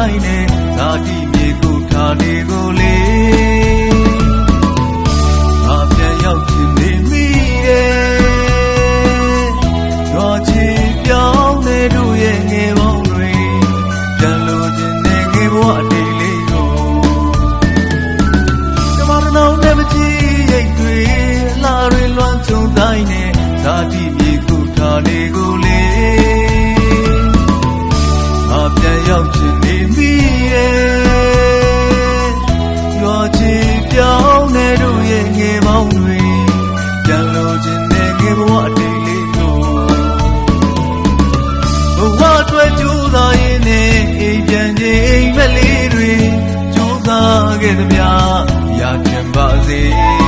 တိုင်းနဲ့ဓာတိမြေကုဌာနေကိုလေငါပြန်ရောက်ခြင်းမေမိတယ်ရွာချီပြောင်းတဲ့တို့ရဲ့ငယ်ပေါင်းတွေပြန်လို့ခြင်းနဲ့ငယ်ဘဝအတိတ်လေးကိုဓမ္မရနောင်းနဲ့မကြည့်ရိတ်တွေလာတွေလွမ်းချုံတိုင်းနဲ့ဓာတိမြေ င်းတွေပြန်လို့ခြင်းနဲ့ငယ်ဘဝအတိတ်လေးတို့ဘဝအတွက်ကြိုးစားရင်းနဲ့အိမ်ပြန်ခြင်းအိမ်မက်လေးတွေကြိုးစားခဲ့သမျှရချင်ပါစေ